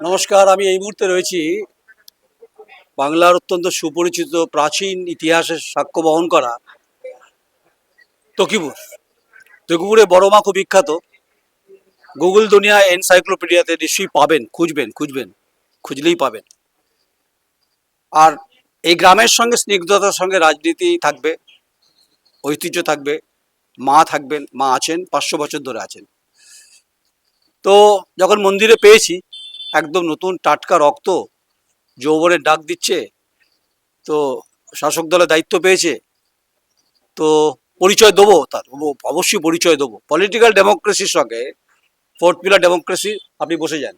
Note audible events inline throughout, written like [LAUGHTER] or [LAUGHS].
নমস্কার, আমি এই মুহূর্তে রয়েছি বাংলার অত্যন্ত সুপরিচিত প্রাচীন ইতিহাসের সাক্ষ্য বহন করা তকিপুর তকিপুরে বড় মা খুব বিখ্যাত। গুগল দুনিয়া এনসাইক্লোপিডিয়াতে নিশ্চয়ই পাবেন, খুঁজবেন খুঁজবেন, খুঁজলেই পাবেন। আর এই গ্রামের সঙ্গে, স্নিগ্ধতার সঙ্গে রাজনীতি থাকবে, ঐতিহ্য থাকবে, মা থাকবেন, মা আছেন, পাঁচশো বছর ধরে আছেন। তো যখন মন্দিরে পেয়েছি একদম নতুন টাটকা রক্ত যৌবনের ডাক দিচ্ছে। তো শাসক দলের দায়িত্ব পেয়েছে। তো পরিচয় দেবো তার অবশ্যই পরিচয় দেবো। পলিটিক্যাল ডেমোক্রেসির সঙ্গে ফোর্থ পিলার ডেমোক্রেসি আপনি বসে যান।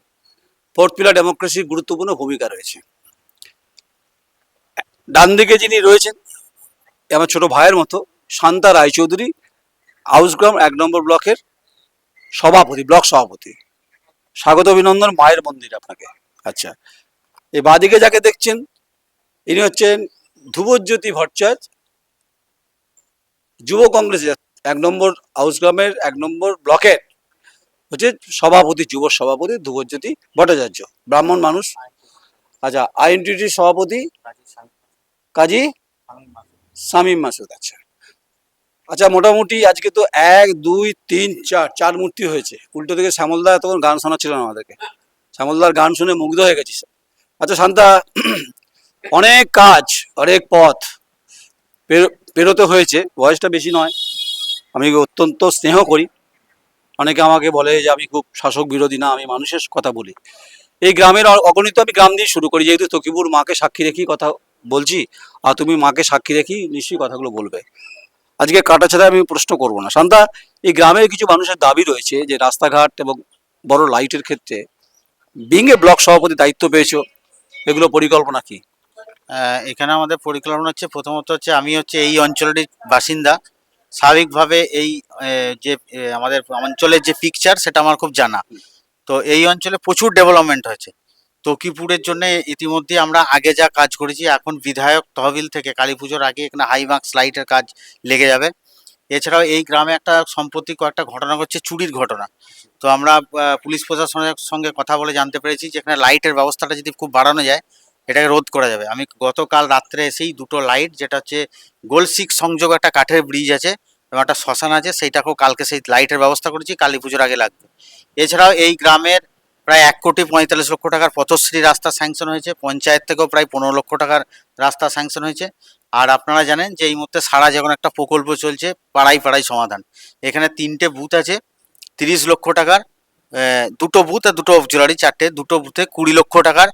ফোর্থ পিলার ডেমোক্রেসির গুরুত্বপূর্ণ ভূমিকা রয়েছে। ডান দিকে যিনি রয়েছেন আমার ছোট ভাইয়ের মতো শান্তা রায়চৌধুরী হাউসগ্রাম এক নম্বর ব্লকের সভাপতি, ব্লক সভাপতি। স্বাগত অভিনন্দন, মায়ের মন্দির আপনাকে। আচ্ছা এই বাদিকে যাকে দেখছেন, ইনি হচ্ছেন ধ্রুবজ্যোতি ভট্টাচার্য। যুব কংগ্রেসের এক নম্বর হাউসগ্রামের এক নম্বর ব্লকের। হচ্ছে সভাপতি, যুব সভাপতি ধ্রুবজ্যোতি ভট্টাচার্য, ব্রাহ্মণ মানুষ। আচ্ছা আইএনটিটির সভাপতি কাজী শামীম মাসুদ। আচ্ছা আচ্ছা মোটামুটি আজকে তো এক, দুই, তিন, চার চার মূর্তি হয়েছে। উল্টো দিকে শ্যামলদা তখন গান শোনাচ্ছিল না আমাদেরকে। শ্যামলদার গান শুনে মুগ্ধ হয়ে গেছি আচ্ছা শান্তা, অনেক কাজ, অনেক পথ পেরো- পেরোতে হয়েছে। বয়সটা বেশি নয়। আমি অত্যন্ত স্নেহ করি। অনেকে আমাকে বলে যে, আমি খুব শাসক বিরোধী না, আমি মানুষের কথা বলি। এই গ্রামের অগণিত আমি গ্রাম দিয়ে শুরু করি। যেহেতু তকিপুর মাকে সাক্ষী রেখি কথা বলছি, আর তুমি মাকে সাক্ষী রেখেই নিশ্চয়ই কথাগুলো বলবে। আজকে কাটা ছাড়া আমি প্রশ্ন করব না। শান্তা, এই গ্রামের কিছু মানুষের দাবি রয়েছে যে রাস্তাঘাট এবং বড় লাইটের ক্ষেত্রে বিঙ্গে ব্লক সভাপতি দায়িত্ব পেয়েছ। এগুলো পরিকল্পনা কি? এখানে আমাদের পরিকল্পনা হচ্ছে, প্রথমত হচ্ছে আমি হচ্ছে এই অঞ্চলেরই বাসিন্দা। স্বাভাবিকভাবে এই যে আমাদের অঞ্চলের যে পিকচার সেটা আমার খুব জানা। তো এই অঞ্চলে প্রচুর ডেভেলপমেন্ট হয়েছে। তকিপুরের জন্য ইতিমধ্যে আমরা আগে যা কাজ করেছি, এখন বিধায়ক তহবিল থেকে কালী পুজোর আগে এখানে হাই মার্কস লাইটের কাজ লেগে যাবে। এছাড়াও এই গ্রামে একটা সম্প্রতি কয়েকটা ঘটনা হচ্ছে চুরির ঘটনা। তো আমরা পুলিশ প্রশাসনের সঙ্গে কথা বলে জানতে পেরেছি যে এখানে লাইটের ব্যবস্থাটা যদি খুব বাড়ানো যায়, এটাকে রোধ করা যাবে। আমি গতকাল রাত্রে এসেই দুটো লাইট যেটা হচ্ছে গোলসিক সংযোগ একটা কাঠের ব্রিজ আছে এবং একটা শ্মশান আছে, সেইটাকেও কালকে সেই লাইটের ব্যবস্থা করেছি, কালী পুজোর আগে লাগবে। এছাড়াও এই গ্রামের প্রায় এক কোটি পঁয়তাল্লিশ লক্ষ টাকার পথশ্রী রাস্তা স্যাংশন হয়েছে। পঞ্চায়েত থেকেও প্রায় পনেরো লক্ষ টাকার রাস্তা স্যাংশন হয়েছে। আর আপনারা জানেন যে এই মুহূর্তে সারা যখন একটা প্রকল্প চলছে, পাড়াই পাড়াই সমাধান। এখানে তিনটে বুথ আছে, তিরিশ লক্ষ টাকার দুটো বুথ আর দুটো অবজুলারি চারটে, দুটো বুথে কুড়ি লক্ষ টাকার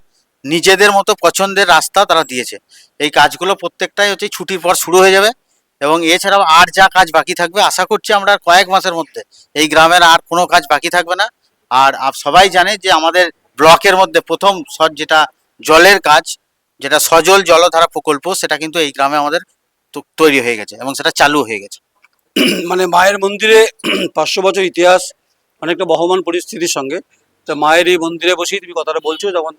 নিজেদের মতো পছন্দের রাস্তা তারা দিয়েছে। এই কাজগুলো প্রত্যেকটাই হচ্ছে ছুটির পর শুরু হয়ে যাবে এবং এছাড়াও আর যা কাজ বাকি থাকবে, আশা করছি আমরা কয়েক মাসের মধ্যে এই গ্রামের আর কোনো কাজ বাকি থাকবে না। আর আপ- সবাই জানে যে আমাদের ব্লকের মধ্যে প্রথম যেটা জলের কাজ যেটা সজল জলধারা প্রকল্প সেটা কিন্তু এই গ্রামে আমাদের তৈরি হয়ে গেছে এবং সেটা চালু হয়ে গেছে। [CLEARS THROAT] মানে মায়ের মন্দিরে [CLEARS THROAT] পাঁচশো বছর ইতিহাস অনেকটা বহমান পরিস্থিতির সঙ্গে। তো মায়ের এই মন্দিরে বসেই তুমি কথাটা বলছো যখন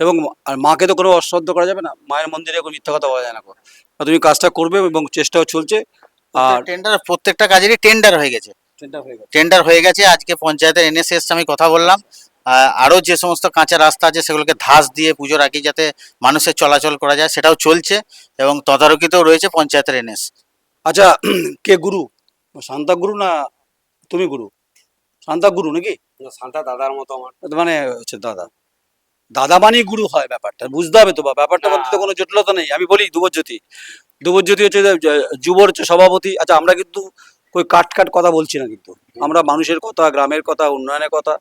এবং আর মাকে তো কোনো অশ্রদ্ধ করা যাবে না মায়ের মন্দিরে কোনো মিথ্যা কথা বলা যায় না তুমি কাজটা করবে এবং চেষ্টাও চলছে। আর টেন্ডার প্রত্যেকটা কাজেরই টেন্ডার হয়ে গেছে। টেন্ডার হয়ে গেছে। আজকে পঞ্চায়েতের এনএসএস আমি কথা বললাম। আরও যে সমস্ত কাঁচা রাস্তা আছে সেগুলোকে ধাস দিয়ে পুজোর আগে যাতে মানুষের চলাচল করা যায় সেটাও চলছে এবং তদারকিতেও রয়েছে পঞ্চায়েতের এনএস আচ্ছা [CLEARS THROAT] কে গুরু? শান্তা গুরু না তুমি গুরু? শান্তা গুরু নাকি? শান্তা দাদার মতো আমার। মানে হচ্ছে দাদা। দাদা মানেই গুরু হয় ব্যাপারটা বুঝতে হবে তো বা ব্যাপারটার মধ্যে তো কোনো জটিলতা নেই। আমি বলি দুবজ্যোতি দুবজ্যোতি হচ্ছে যুবর হচ্ছে সভাপতি। আচ্ছা আমরা কিন্তু কই কাট কাট কথা বলছি না কিন্তু। আমরা মানুষের কথা, গ্রামের কথা, উন্নয়নের কথা,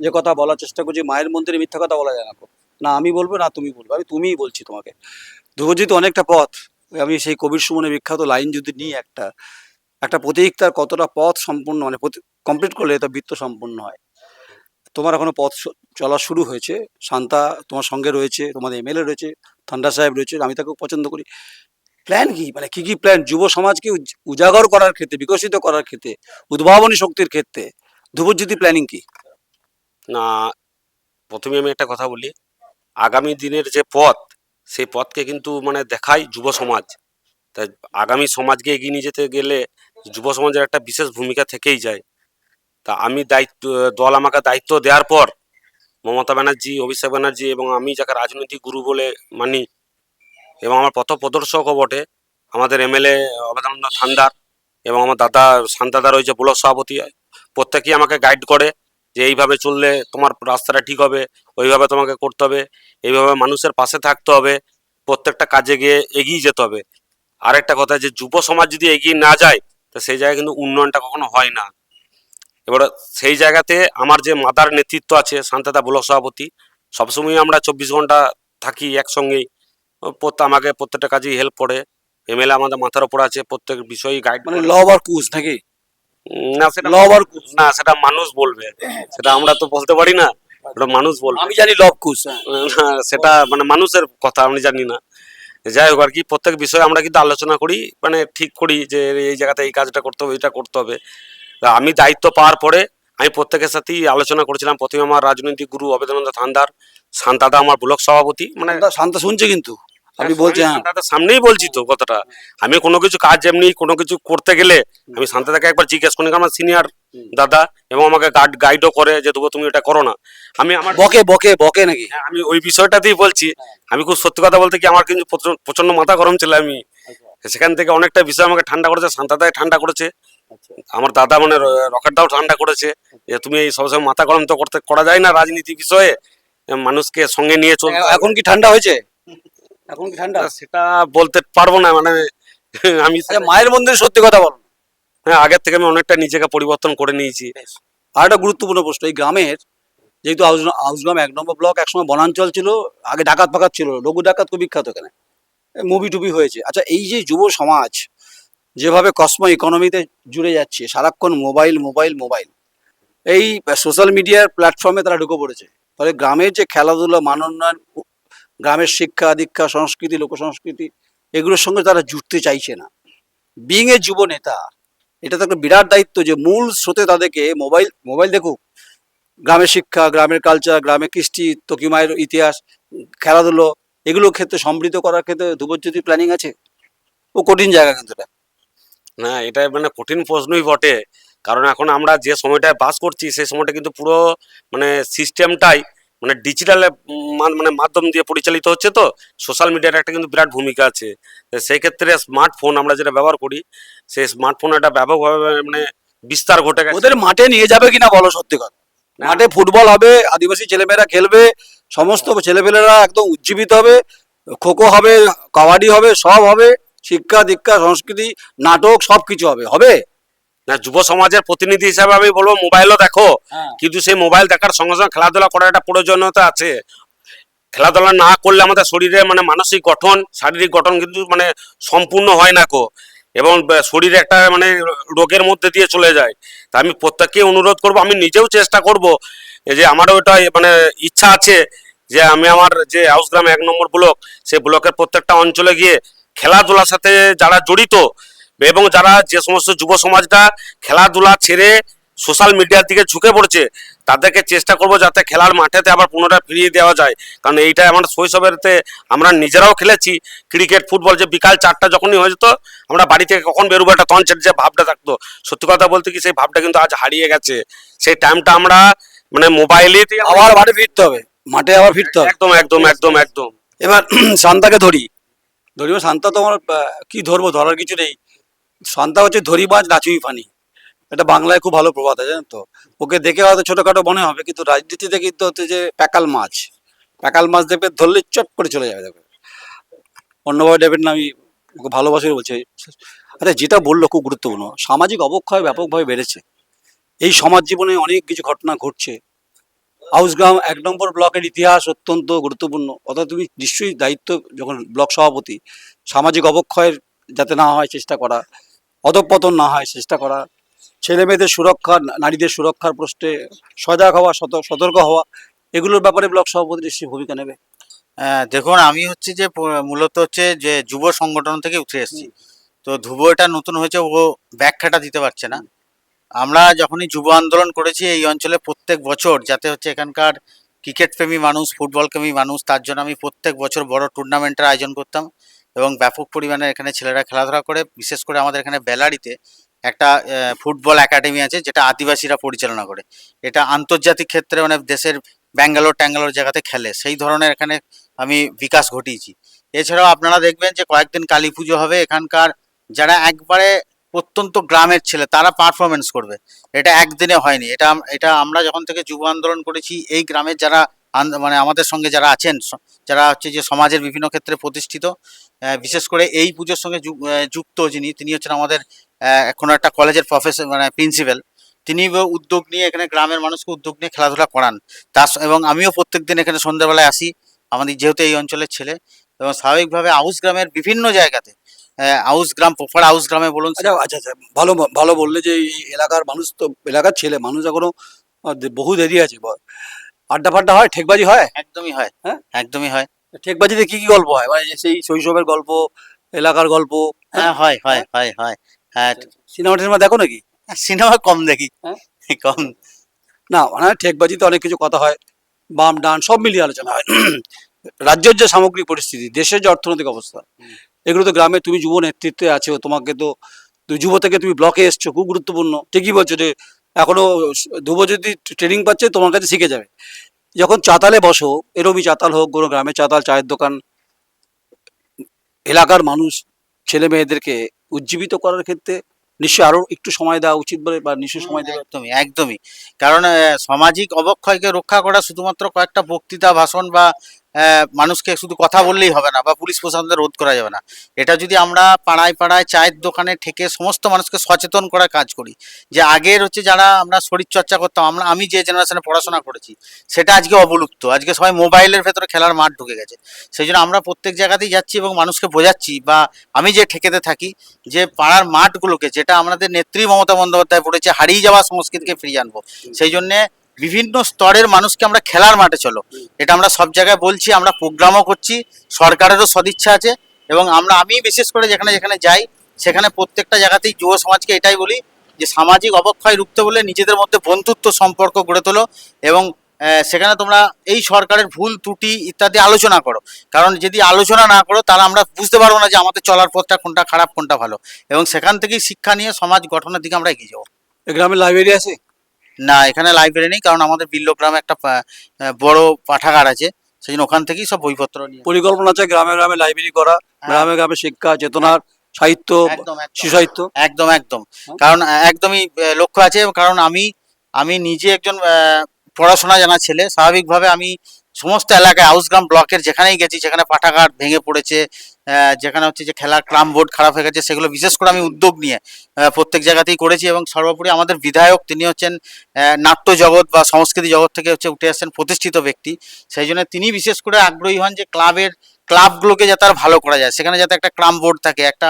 যে কথা বলার চেষ্টা করছি, মায়ের মন্দিরে মিথ্যা কথা বলা যায় না না, আমি বলব, না, তুমি বলব। আমি তুমিই বলছি তোমাকে। ধ্রুবজ্যোতি অনেকটা পথ। আমি সেই কবির সুমনে বিখ্যাত লাইন যদি নিই একটা একটা প্রতীক তার কতটা পথ সম্পূর্ণ মানে কমপ্লিট করলে তা বৃত্ত সম্পূর্ণ হয়। তোমার এখনও পথ চলা শুরু হয়েছে। শান্তা তোমার সঙ্গে রয়েছে, তোমাদের এমএলএ রয়েছে, থান্ডা সাহেব রয়েছে, আমি তাকেও পছন্দ করি। প্ল্যান কি? মানে কি কি প্ল্যান যুব সমাজকে উজাগর করার ক্ষেত্রে, বিকশিত করার ক্ষেত্রে, উদ্ভাবনী শক্তির ক্ষেত্রে, ধ্রুবজ্যোতি প্ল্যানিং কি? না, প্রথমে আমি একটা কথা বলি। আগামী দিনের যে পথ, সেই পথকে কিন্তু মানে দেখায় যুব সমাজ। তাই আগামী সমাজকে এগিয়ে নিয়ে যেতে গেলে যুব সমাজের একটা বিশেষ ভূমিকা থেকেই যায়। তা আমি দায়িত্ব, দল আমাকে দায়িত্ব দেওয়ার পর মমতা ব্যানার্জি, অভিষেক ব্যানার্জি এবং আমি যাকে রাজনৈতিক গুরু বলে মানি এবং আমার পথ প্রদর্শকও বটে। আমাদের এমএলএ অবেদানন্দ থান্দার এবং আমার দাদা শান্তাদা রয়েছে, ব্লক সভাপতি। প্রত্যেকেই আমাকে গাইড করে যে এইভাবে চললে তোমার রাস্তাটা ঠিক হবে, ওইভাবে তোমাকে করতে হবে, এইভাবে মানুষের পাশে থাকতে হবে, প্রত্যেকটা কাজে গিয়ে এগিয়ে যেতে হবে। আরেকটা কথা যে যুব সমাজ যদি এগিয়ে না যায়, তো সেই জায়গায় কিন্তু উন্নয়নটা কখনো হয় না। এবার সেই জায়গাতে আমার যে মাদার নেতৃত্ব আছে শান্তাদা ব্লক সভাপতি সবসময় আমরা চব্বিশ ঘণ্টা থাকি একসঙ্গেই। আমাকে প্রত্যেকটা কাজেই হেল্প করে। এমএলএ আমাদের মাথার উপর আছে প্রত্যেক বিষয়ে গাইড মানে লব আর কুচ নাকি? না সেটা লব আর কুচ না সেটা মানুষ বলবে। সেটা আমরা তো বলতে পারি না ওটা মানুষ বলবে। আমি জানি লব কুচ হ্যাঁ। না, সেটা মানে মানুষের কথা আমি জানি না। যাই হোক আর কি প্রত্যেক বিষয়ে আমরা কিন্তু আলোচনা করি মানে ঠিক করি যে এই জায়গাতে এই কাজটা করতে হবে এটা করতে হবে। আমি দায়িত্ব পাওয়ার পরে আমি প্রত্যেকের সাথেই আলোচনা করেছিলাম। প্রথমে আমার রাজনৈতিক গুরু অবেদানন্দ থান্দার শান্তাদা আমার ব্লক সভাপতি মানে শান্তা শুনছে কিন্তু? আপনি বলছেন হ্যাঁ। শান্তাদার সামনেই বলছি তো কথাটা। আমি কোনো কিছু কাজ এমনি কোনো কিছু করতে গেলে আমি শান্তাদাকে একবার জিজ্ঞেস করি আমার সিনিয়র দাদা এবং আমাকে গাইড গাইডও করে যে তবু তুমি এটা করো না। আমি আমার বকে বকে বকে নাকি? হ্যাঁ, আমি ওই বিষয়টাতেই বলছি। আমি খুব সত্যি কথা বলতে কি আমার কিন্তু প্রচণ্ড মাথা গরম ছিল আমি। সেখান থেকে অনেকটা বিষয় আমাকে ঠান্ডা করেছে শান্তাদায় ঠান্ডা করেছে। আমার দাদা মানে র- রকেটদাও ঠান্ডা করেছে। যে তুমি এই সবসময় মাথা গরম তো করতে করা যায় না রাজনীতি বিষয়ে। মানুষকে সঙ্গে নিয়ে হবে। এখন কি ঠান্ডা হয়েছে? এখন কি ঠান্ডা? সেটা বলতে পারব না মানে [LAUGHS] আমি আচ্ছা মায়ের মন্দিরে সত্যি কথা বলো। হ্যাঁ আগের থেকে আমি অনেকটা নিজেকে পরিবর্তন করে নিয়েছি। আর একটা গুরুত্বপূর্ণ প্রশ্ন এই গ্রামের যেহেতু আউসগ্রাম এক নম্বর ব্লক একসময় বনাঞ্চল ছিল আগে ডাকাত ফাকাত ছিল লঘু ডাকাত খুব বিখ্যাত এখানে। মুভি টুবি হয়েছে। আচ্ছা এই যে যুব সমাজ যেভাবে কসমো ইকোনমিতে জুড়ে যাচ্ছে সারাক্ষণ মোবাইল মোবাইল মোবাইল এই সোশ্যাল মিডিয়ার প্ল্যাটফর্মে তারা ঢুকে পড়েছে। ফলে গ্রামের যে খেলাধুলা মান উন্নয়ন উ- গ্রামের শিক্ষা, দীক্ষা, সংস্কৃতি লোক সংস্কৃতি এগুলোর সঙ্গে তারা জুড়তে চাইছে না। বিং এ যুব নেতা, এটা তো একটা বিরাট দায়িত্ব যে মূল স্রোতে তাদেরকে মোবাইল মোবাইল দেখুক। গ্রামের শিক্ষা, গ্রামের কালচার গ্রামের কৃষ্টি তকিমায়ের ইতিহাস, খেলাধুলো এগুলো ক্ষেত্রে সমৃদ্ধ করার ক্ষেত্রে ধ্রুবজ্যোতি প্ল্যানিং আছে? ও কঠিন জায়গা কিন্তু এটা। না, এটা মানে কঠিন প্রশ্নই বটে। কারণ এখন আমরা যে সময়টায় বাস করছি, সেই সময়টা কিন্তু পুরো মানে সিস্টেমটাই মানে ডিজিটাল মানে মাধ্যম দিয়ে পরিচালিত হচ্ছে তো সোশ্যাল মিডিয়ার একটা কিন্তু বিরাট ভূমিকা আছে। সেই ক্ষেত্রে স্মার্টফোন আমরা যেটা ব্যবহার করি সেই স্মার্টফোন একটা ব্যাপকভাবে মানে বিস্তার ঘটে গেছে। ওদের মাঠে নিয়ে যাবে কিনা বলো সত্যি কথা। মাঠে ফুটবল হবে আদিবাসী ছেলেমেয়েরা খেলবে সমস্ত ছেলেপেলেরা একদম উজ্জীবিত হবে খোখো হবে কাবাডি হবে সব হবে শিক্ষা দীক্ষা সংস্কৃতি নাটক সব কিছু হবে। হবে? না যুব সমাজের প্রতিনিধি হিসাবে আমি বলব মোবাইলও দেখো। কিন্তু সেই মোবাইল দেখার সঙ্গে সঙ্গে খেলাধুলা করার একটা প্রয়োজনীয়তা আছে। খেলাধুলা না করলে আমাদের শরীরে মানে মানসিক গঠন শারীরিক গঠন কিন্তু মানে সম্পূর্ণ হয় না কো। এবং শরীরে একটা মানে রোগের মধ্যে দিয়ে চলে যায়। তা আমি প্রত্যেককে অনুরোধ করব আমি নিজেও চেষ্টা করব যে আমারও এটা মানে ইচ্ছা আছে যে আমি আমার যে হাউস হাউসগ্রাম এক নম্বর ব্লক সেই ব্লকের প্রত্যেকটা অঞ্চলে গিয়ে খেলাধুলার সাথে যারা জড়িত এবং যারা যে সমস্ত যুব সমাজটা খেলাধুলা ছেড়ে সোশ্যাল মিডিয়ার দিকে ঝুঁকে পড়ছে তাদেরকে চেষ্টা করব যাতে খেলার মাঠেতে আবার পুনরায় ফিরিয়ে দেওয়া যায়। কারণ এইটা আমার শৈশবেরতে আমরা নিজেরাও খেলেছি। ক্রিকেট ফুটবল যে বিকাল চারটা যখনই হয়ে যেত আমরা বাড়ি থেকে কখন বেরোবো একটা তঞ্চের যে ভাবটা থাকতো। সত্যি কথা বলতে কি সেই ভাবটা কিন্তু আজ হারিয়ে গেছে। সেই টাইমটা আমরা মানে মোবাইলে আবার মাঠে ফিরতে হবে। মাঠে আবার ফিরতে হবে। একদম একদম একদম একদম। এবার [CLEARS THROAT] শান্তাকে ধরি। ধরিব শান্তা তো আমার কি ধরবো ধরার কিছু নেই। শান্তা হচ্ছে ধরি মাছ নাচুই ফানি এটা বাংলায় খুব ভালো প্রবাদ আছে জানেন তো? ওকে দেখে হয়তো ছোটখাটো মনে হবে, কিন্তু রাজনীতিতে কিন্তু হচ্ছে যে প্যাকাল মাছ। প্যাকাল মাছ দেখবে ধরলে চট করে চলে যাবে, দেখবে। অন্যভাবে দেবেন না আমি ওকে ভালোবাসি বলছি, আরে যেটা বলল খুব গুরুত্বপূর্ণ, সামাজিক অবক্ষয় ব্যাপকভাবে বেড়েছে। এই সমাজ জীবনে অনেক কিছু ঘটনা ঘটছে। হাউসগ্রাম এক নম্বর ব্লকের ইতিহাস অত্যন্ত গুরুত্বপূর্ণ, অর্থাৎ তুমি নিশ্চয়ই দায়িত্ব যখন ব্লক সভাপতি, সামাজিক অবক্ষয়ের যাতে না হয় চেষ্টা করা অধঃপতন না হয় চেষ্টা করা। ছেলে মেয়েদের সুরক্ষা নারীদের সুরক্ষার প্রশ্নে সজাগ হওয়া সতর্ক হওয়া এগুলোর ব্যাপারে ব্লক সভাপতি নিশ্চয়ই ভূমিকা নেবে। হ্যাঁ, দেখুন আমি হচ্ছে যে মূলত হচ্ছে যে যুব সংগঠন থেকে উঠে এসেছি। তো ধ্রুব এটা নতুন হয়েছে ও ব্যাখ্যাটা দিতে পারছে না। আমরা যখনই যুব আন্দোলন করেছি এই অঞ্চলে প্রত্যেক বছর যাতে হচ্ছে এখানকার ক্রিকেট প্রেমী মানুষ ফুটবল প্রেমী মানুষ তার জন্য আমি প্রত্যেক বছর বড় টুর্নামেন্টের আয়োজন করতাম। এবং ব্যাপক পরিমাণে এখানে ছেলেরা খেলাধুলা করে। বিশেষ করে আমাদের এখানে বেলারিতে একটা ফুটবল একাডেমি আছে, যেটা আদিবাসীরা পরিচালনা করে। এটা আন্তর্জাতিক ক্ষেত্রে মানে দেশের ব্যাঙ্গালোর ট্যাঙ্গালোর জায়গাতে খেলে। সেই ধরনের এখানে আমি বিকাশ ঘটিয়েছি। এছাড়াও আপনারা দেখবেন যে কয়েকদিন কালী পুজো হবে এখানকার। যারা একবারে প্রত্যন্ত গ্রামের ছেলে, তারা পারফরমেন্স করবে। এটা একদিনে হয়নি। এটা এটা আমরা যখন থেকে যুব আন্দোলন করেছি, এই গ্রামের যারা মানে আমাদের সঙ্গে যারা আছেন যারা হচ্ছে যে সমাজের বিভিন্ন ক্ষেত্রে প্রতিষ্ঠিত বিশেষ করে এই পুজোর সঙ্গে যুক্ত যিনি, তিনি হচ্ছেন আমাদের কোনো একটা কলেজের প্রফেসর মানে প্রিন্সিপাল তিনি উদ্যোগ নিয়ে এখানে গ্রামের মানুষকে উদ্যোগ নিয়ে খেলাধুলা করান। তার এবং আমিও প্রত্যেকদিন এখানে সন্ধ্যাবেলায় আসি, আমাদের যেহেতু এই অঞ্চলের ছেলে, এবং স্বাভাবিকভাবে আউস গ্রামের বিভিন্ন জায়গাতে আউস গ্রাম পোফার আউস গ্রামে বলুন আচ্ছা আচ্ছা আচ্ছা ভালো ভালো বললে যে এই এলাকার মানুষ তো, এলাকার ছেলে, মানুষ এখনও বহু দেরি আছে আড্ডা ফাড্ডা হয় ঠেকবাজি হয়? একদমই হয় হ্যাঁ? একদমই হয়। ঠেকবাজিতে কি কি গল্প হয়? মানে সেই শৈশবের গল্প এলাকার গল্প হ্যাঁ হয়? হয় হয় হয়? হ্যাঁ সিনেমা টিনেমা দেখো নাকি? সিনেমা কম দেখি। হ্যাঁ? কম। না মানে ঠেকবাজিতে অনেক কিছু কথা হয় বাম ডান সব মিলিয়ে আলোচনা হয়। রাজ্যের যে সামগ্রিক পরিস্থিতি দেশের যে অর্থনৈতিক অবস্থা এগুলো তো গ্রামে তুমি যুব নেতৃত্বে আছো তোমাকে তো তুমি যুব থেকে তুমি ব্লকে এসছো খুব গুরুত্বপূর্ণ। ঠিকই বলছো যে এখনও যুব যদি ট্রেনিং পাচ্ছে, তোমার কাছে শিখে যাবে। যখন চাতালে বসো, এরমই চাতাল হোক, কোনো গ্রামে চাতাল, চায়ের দোকান, এলাকার মানুষ, ছেলে মেয়েদেরকে উজ্জীবিত করার ক্ষেত্রে নিশ্চয়ই আরও একটু সময় দেওয়া উচিত বলে বা নিশ্চয়ই সময় দেওয়া একদমই একদমই। কারণ সামাজিক অবক্ষয়কে রক্ষা করা শুধুমাত্র কয়েকটা বক্তৃতা, ভাষণ বা মানুষকে শুধু কথা বললেই হবে না বা পুলিশ প্রশাসনকে রোধ করা যাবে না। এটা যদি আমরা পাড়ায় পাড়ায় চায়ের দোকানে ঠেকে সমস্ত মানুষকে সচেতন করার কাজ করি যে আগের হচ্ছে যারা আমরা শরীর চর্চা করতাম আমরা আমি যে জেনারেশনে পড়াশোনা করেছি সেটা আজকে অবলুপ্ত। আজকে সবাই মোবাইলের ভেতরে খেলার মাঠ ঢুকে গেছে। সেই জন্য আমরা প্রত্যেক জায়গাতেই যাচ্ছি এবং মানুষকে বোঝাচ্ছি বা আমি যে ঠেকেতে থাকি যে পাড়ার মাঠগুলোকে যেটা আমাদের নেত্রী মমতা বন্দ্যোপাধ্যায় পড়েছে হারিয়ে যাওয়া সংস্কৃতিকে ফিরিয়ে আনব। সেই জন্যে বিভিন্ন স্তরের মানুষকে আমরা খেলার মাঠে চলো। এটা আমরা সব জায়গায় বলছি, আমরা প্রোগ্রামও করছি, সরকারেরও সদিচ্ছা আছে এবং আমরা আমি বিশেষ করে যেখানে যেখানে যাই, সেখানে প্রত্যেকটা জায়গাতেই যুব সমাজকে এটাই বলি যে সামাজিক অবক্ষয় রুখতে বলে নিজেদের মধ্যে বন্ধুত্ব সম্পর্ক গড়ে তোলো এবং সেখানে তোমরা এই সরকারের ভুল, ত্রুটি ইত্যাদি আলোচনা করো। কারণ যদি আলোচনা না করো, তাহলে আমরা বুঝতে পারব না যে আমাদের চলার পথটা কোনটা খারাপ, কোনটা ভালো। এবং সেখান থেকেই শিক্ষা নিয়ে সমাজ গঠনের দিকে আমরা এগিয়ে যাব। এ গ্রামে লাইব্রেরি আছে? না এখানে লাইব্রেরি নেই কারণ আমাদের বিল্লগ্রামে একটা আহ, বড় পাঠাগার আছে সেই জন্য ওখান থেকেই সব বইপত্র নিয়ে পরিকল্পনা আছে গ্রামে গ্রামে লাইব্রেরি করা গ্রামে গ্রামে শিক্ষা চেতনার সাহিত্য। শিশু সাহিত্য একদম একদম হ্যাঁ। কারণ একদমই লক্ষ্য আছে কারণ আমি আমি নিজে একজন আহ, পড়াশোনা জানা ছেলে স্বাভাবিকভাবে আমি সমস্ত এলাকায় হাউসগ্রাম ব্লকের যেখানেই গেছি সেখানে পাঠাঘাট ভেঙে পড়েছে যেখানে হচ্ছে যে খেলার ক্লাম বোর্ড খারাপ হয়ে গেছে, সেগুলো বিশেষ করে আমি উদ্যোগ নিয়ে প্রত্যেক জায়গাতেই করেছি এবং সর্বোপরি আমাদের বিধায়ক তিনি হচ্ছেন নাট্য জগৎ বা সংস্কৃতি জগৎ থেকে হচ্ছে উঠে আসছেন প্রতিষ্ঠিত ব্যক্তি। সেই জন্য তিনি বিশেষ করে আগ্রহী হন যে ক্লাবের, ক্লাবগুলোকে যাতে আর ভালো করা যায়। সেখানে যাতে একটা ক্লাম বোর্ড থাকে, একটা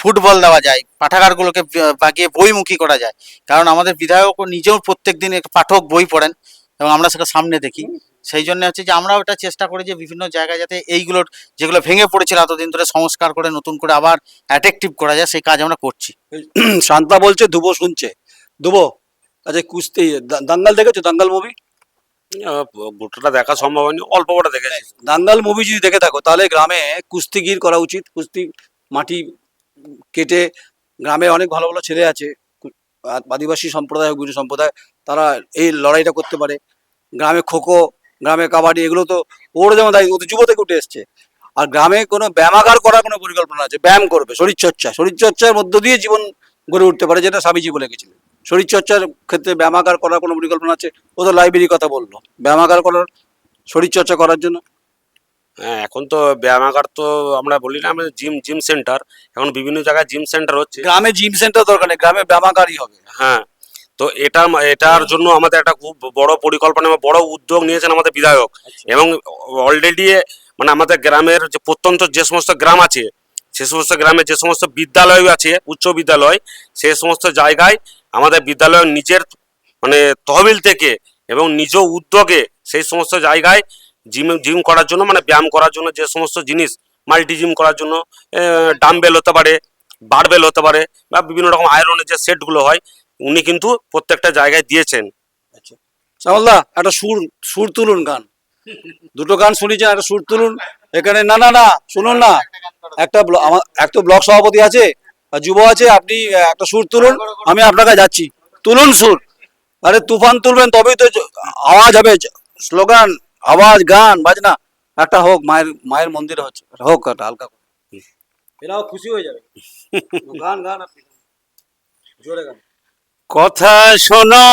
ফুটবল দেওয়া যায়, পাঠাগারগুলোকে বাগিয়ে বইমুখী করা যায়। কারণ আমাদের বিধায়ক নিজেও প্রত্যেক দিন পাঠক বই পড়েন এবং আমরা সেটা সামনে দেখি। সেই জন্য হচ্ছে যে আমরাও এটা চেষ্টা করি যে বিভিন্ন জায়গায় যাতে এইগুলোর যেগুলো ভেঙে পড়েছিল এতদিন ধরে সংস্কার করে নতুন করে আবার অ্যাট্রাকটিভ করা যায় সেই কাজ আমরা করছি। [CLEARS THROAT] শান্তা বলছে ধুবো শুনছে। ধুবো আচ্ছা কুস্তি দাঙ্গাল দেখেছ? দাঙ্গাল মুভি গোটাটা দেখা সম্ভব হয়নি অল্প কটা দেখেছি। দাঙ্গাল মুভি যদি দেখে থাকো তাহলে গ্রামে কুস্তিগির করা উচিত। কুস্তি মাটি কেটে গ্রামে অনেক ভালো ভালো ছেলে আছে আদিবাসী সম্প্রদায় গুরু সম্প্রদায় তারা এই লড়াইটা করতে পারে। গ্রামে খোখো গ্রামে কাবাডি এগুলো তো ওর যেমন দায়িত্ব ও তো যুব থেকে উঠে এসছে। আর গ্রামে কোনো ব্যায়ামাগার করার কোনো পরিকল্পনা আছে? ব্যায়াম করবে শরীরচর্চা। শরীরচর্চার মধ্য দিয়ে জীবন গড়ে উঠতে পারে যেটা স্বামীজি বলে গেছিলেন। শরীরচর্চার ক্ষেত্রে ব্যায়ামাগার করার কোনো পরিকল্পনা আছে? ও তো লাইব্রেরির কথা বলল। ব্যায়ামাগার করার শরীরচর্চা করার জন্য? হ্যাঁ এখন তো ব্যায়ামাগার তো আমরা বলি না আমাদের জিম জিম সেন্টার। এখন বিভিন্ন জায়গায় জিম সেন্টার হচ্ছে। গ্রামে জিম সেন্টার দরকার নেই গ্রামে ব্যায়ামাগারই হবে। হ্যাঁ। তো এটা এটার জন্য আমাদের একটা খুব বড় পরিকল্পনা এবং বড় উদ্যোগ নিয়েছেন আমাদের বিধায়ক। এবং অলরেডি মানে আমাদের গ্রামের যে প্রত্যন্ত যে সমস্ত গ্রাম আছে সে সমস্ত গ্রামে যে সমস্ত বিদ্যালয় আছে উচ্চ বিদ্যালয় সে সমস্ত জায়গায় আমাদের বিদ্যালয়ের নিজের মানে তহবিল থেকে এবং নিজ উদ্যোগে সেই সমস্ত জায়গায় জিম জিম করার জন্য মানে ব্যায়াম করার জন্য যে সমস্ত জিনিস মাল্টি জিম করার জন্য ডাম্বেল হতে পারে বারবেল হতে পারে বা বিভিন্ন রকম আয়রনের যে সেটগুলো হয় উনি কিন্তু প্রত্যেকটা জায়গায় দিয়েছেন। শ্যামলদা একটা সুর সুর তুলুন গান। দুটো গান শুনেছেন একটা সুর তুলুন। এখানে না না না শুনুন না। একটা আমার একটা ব্লক সভাপতি আছে যুব আছে আপনি একটা সুর তুলুন আমি আপনার কাছে যাচ্ছি। তুলুন সুর। আরে তুফান তুলবেন তবেই তো আওয়াজ হবে স্লোগান আওয়াজ গান বাজনা। একটা হোক মায়ের মায়ের মন্দিরে হচ্ছে হোক একটা হালকা এরাও খুশি হয়ে যাবে। [LAUGHS] গান গান আপনি জোরে গান। কথা শোনো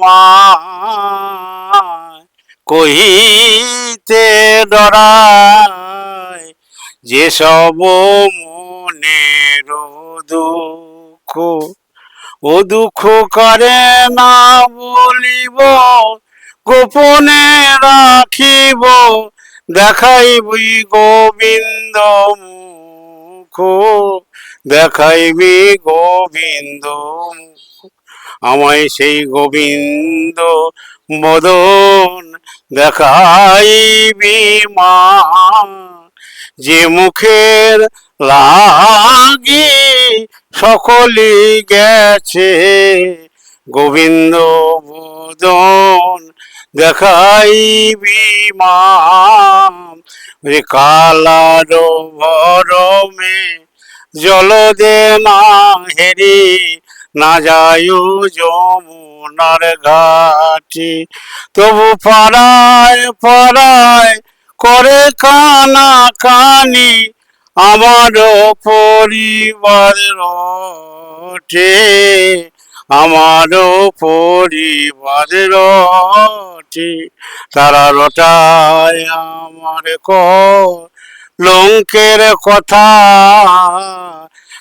মা। কহিতে ডরায় যেসব মনের দুঃখ, ও দুঃখ করে না বলিব, গোপনে রাখিব দেখাইবি গোবিন্দ মুখ। দেখাইবি গোবিন্দ। আমায় সেই গোবিন্দ মদন দেখাইবি মা। যে মুখের লাগি সকলি গেছে, গোবিন্দ মদন দেখাইবি মা। কালার ভরমে জল দে হেরি, না যায় যমুনার ঘাটি। তবু পাড়ায় পাড়ায় করে কানা কানি, আমার পরিবার রটে। আমার পরিবার রটে, তারা রটায় আমার ক লঙ্কের কথা।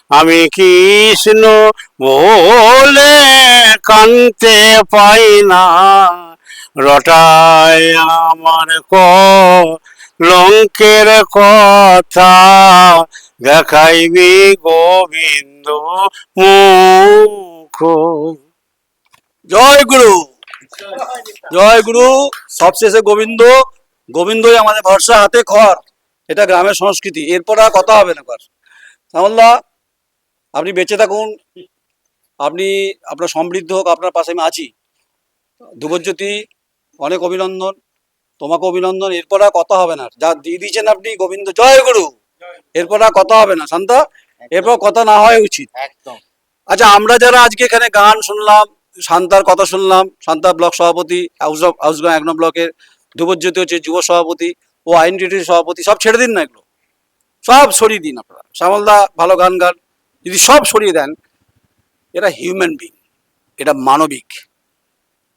আমি কৃষ্ণ বলে কানতে পাই না। রটায় আমার ক লঙ্কের কথা। দেখাইবি গোবিন্দ মুখ। জয় গুরু। জয় গুরু। সবশেষে গোবিন্দ। গোবিন্দই আমাদের ভরসা হাতে খড়। এটা গ্রামের সংস্কৃতি এরপর আর কথা হবে না শ্যামলদা আপনি বেঁচে থাকুন আপনি আপনার সমৃদ্ধ হোক আপনার পাশে আমি আছি। ধ্রুবজ্যোতি অনেক অভিনন্দন তোমাকে অভিনন্দন এরপর আর কথা হবে না। যা দিয়ে দিয়েছেন আপনি গোবিন্দ জয় গুরু। এরপর আর কথা হবে না শান্তা। এরপর কথা না হয় উচিত। একদম। আচ্ছা আমরা যারা আজকে এখানে গান শুনলাম শান্তার কথা শুনলাম শান্তা ব্লক সভাপতি হাউস অফ হাউসগাঁ এক নম্বর ব্লকের ধ্রুবজ্যোতি হচ্ছে যুব সভাপতি। ও আইনটিটির সভাপতি, সব ছেড়ে দিন না এগুলো। সব সরিয়ে দিন আপনারা। শ্যামলদা, ভালো গান গান। যদি সব সরিয়ে দেন এটা হিউম্যান বিং এটা মানবিক।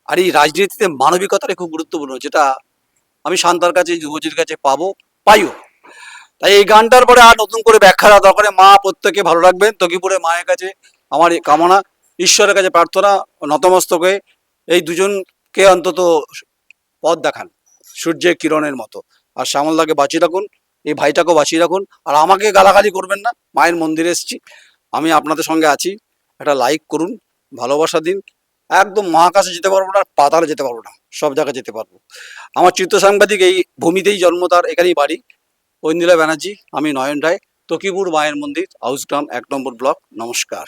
আর এই রাজনীতিতে মানবিকতাটা খুব গুরুত্বপূর্ণ, যেটা আমি শান্তার কাছে, যুবজির কাছে পাবো, পাইও। তাই এই গানটার পরে আর নতুন করে ব্যাখ্যা দেওয়া দরকার মা প্রত্যেকে ভালো রাখবেন। তকিপুরে মায়ের কাছে আমার কামনা, ঈশ্বরের কাছে প্রার্থনা, নতমস্তক এই দুজনকে অন্তত পথ দেখান, সূর্যের কিরণের মতো। আর শ্যামলদাকে বাঁচিয়ে রাখুন, এই ভাইটাকেও বাঁচিয়ে রাখুন। আর আমাকে গালাগালি করবেন না, মায়ের মন্দিরে এসেছি। আমি আপনাদের সঙ্গে আছি। একটা লাইক করুন, ভালোবাসা দিন। একদম মহাকাশে যেতে পারব না পাতালে যেতে পারব না, সব জায়গায় যেতে পারব। আমার চিত্র সাংবাদিক এই ভূমিতেই জন্ম, তার এখানেই বাড়ি। ঐন্দিলা ব্যানার্জি, আমি নয়ন রায় তকিপুর মায়ের মন্দির হাউসগ্রাম এক নম্বর ব্লক, নমস্কার।